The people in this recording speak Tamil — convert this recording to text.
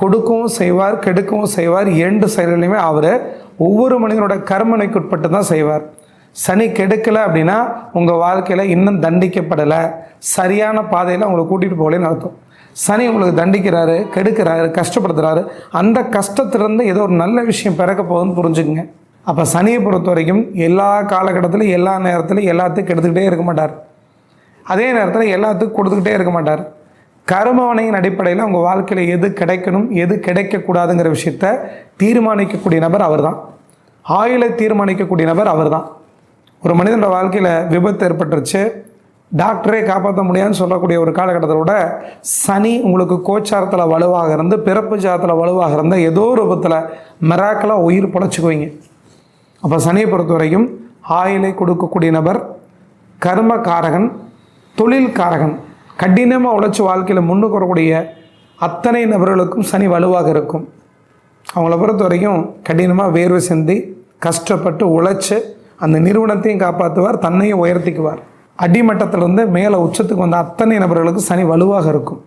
கொடுக்கவும் செய்வார் கெடுக்கவும் செய்வார். இரண்டு செயல்களையுமே அவர் ஒவ்வொரு மனிதனோட கர்மனைக்கு உட்பட்டு தான் செய்வார். சனி கெடுக்கலை அப்படின்னா உங்கள் வாழ்க்கையில் இன்னும் தண்டிக்கப்படலை. சரியான பாதையில் உங்களை கூட்டிகிட்டு போகலன்னு அர்த்தம். சனி உங்களுக்கு தண்டிக்கிறாரு கெடுக்கிறாரு கஷ்டப்படுத்துறாரு. அந்த கஷ்டத்திலிருந்து ஏதோ ஒரு நல்ல விஷயம் பிறக்க போகுதுன்னு புரிஞ்சுக்குங்க. அப்போ சனியை பொறுத்த வரைக்கும் எல்லா காலகட்டத்திலும் எல்லா நேரத்திலும் எல்லாத்தையும் கெடுத்துக்கிட்டே இருக்க மாட்டார். அதே நேரத்தில் எல்லாத்துக்கும் கொடுத்துக்கிட்டே இருக்க மாட்டார். கருமவனையின் அடிப்படையில் உங்கள் வாழ்க்கையில் எது கிடைக்கணும் எது கிடைக்கக்கூடாதுங்கிற விஷயத்த தீர்மானிக்கக்கூடிய நபர் அவர்தான். ஆயுளை தீர்மானிக்கக்கூடிய நபர் அவர்தான். ஒரு மனிதனோட வாழ்க்கையில் விபத்து ஏற்பட்டுருச்சு. டாக்டரே காப்பாற்ற முடியாதுன்னு சொல்லக்கூடிய ஒரு காலகட்டத்தோட சனி உங்களுக்கு கோச்சாரத்தில் வலுவாக இருந்து பிறப்பு ஜாதத்தில் வலுவாக இருந்தால் ஏதோ ஒரு விபத்தில் மிராக்கலாக உயிர் பொழைச்சிக்குவீங்க. அப்போ சனியை பொறுத்த வரைக்கும் ஆயிலை கொடுக்கக்கூடிய நபர் கர்மகாரகன் தொழில்காரகன். கடினமாக உழைச்சி வாழ்க்கையில் முன்னுக்கு வரக்கூடிய அத்தனை நபர்களுக்கும் சனி வலுவாக இருக்கும். அவங்கள பொறுத்த வரைக்கும் கடினமாக வேர்வை சிந்தி கஷ்டப்பட்டு உழைச்சி அந்த நிறுவனத்தையும் காப்பாற்றுவார் தன்னையும் உயர்த்திக்குவார். அடிமட்டத்திலிருந்து மேலே உச்சத்துக்கு வந்த அத்தனை நபர்களுக்கும் சனி வலுவாக இருக்கும்.